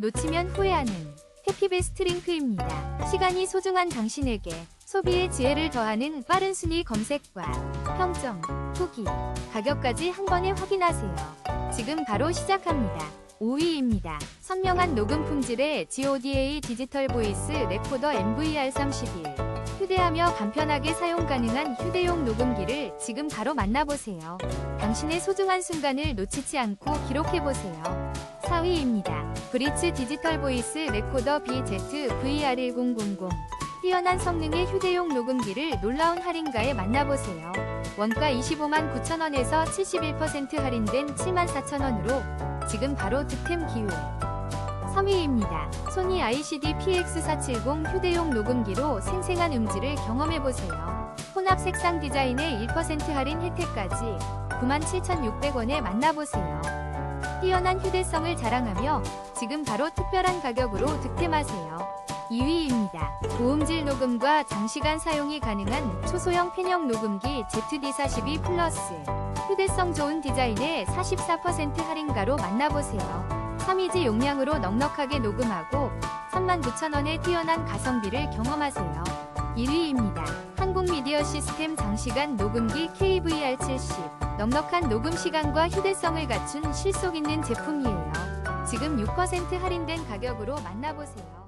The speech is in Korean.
놓치면 후회하는 해피베스트 링크입니다. 시간이 소중한 당신에게 소비의 지혜를 더하는 빠른 순위 검색과 평점, 후기, 가격까지 한 번에 확인하세요. 지금 바로 시작합니다. 5위입니다. 선명한 녹음 품질의 GODA 디지털 보이스 레코더 MVR31 휴대하며 간편하게 사용 가능한 휴대용 녹음기를 지금 바로 만나보세요. 당신의 소중한 순간을 놓치지 않고 기록해보세요. 4위입니다. 브리츠 디지털 보이스 레코더 BZ VR1000 뛰어난 성능의 휴대용 녹음기를 놀라운 할인가에 만나보세요. 원가 25만 9천원에서 71% 할인된 7만 4천원으로 지금 바로 득템 기회. 3위입니다. 소니 ICD PX470 휴대용 녹음기로 생생한 음질을 경험해보세요. 혼합 색상 디자인의 1% 할인 혜택까지 97,600원에 만나보세요. 뛰어난 휴대성을 자랑하며 지금 바로 특별한 가격으로 득템하세요. 2위입니다. 고음질 녹음과 장시간 사용이 가능한 초소형 펜형 녹음기 ZD42 플러스 휴대성 좋은 디자인의 44% 할인가로 만나보세요. 3위지 용량으로 넉넉하게 녹음하고 39,000원의 뛰어난 가성비를 경험하세요. 1위입니다. 한국 미디어 시스템 장시간 녹음기 KVR70 넉넉한 녹음 시간과 휴대성을 갖춘 실속 있는 제품이에요. 지금 6% 할인된 가격으로 만나보세요.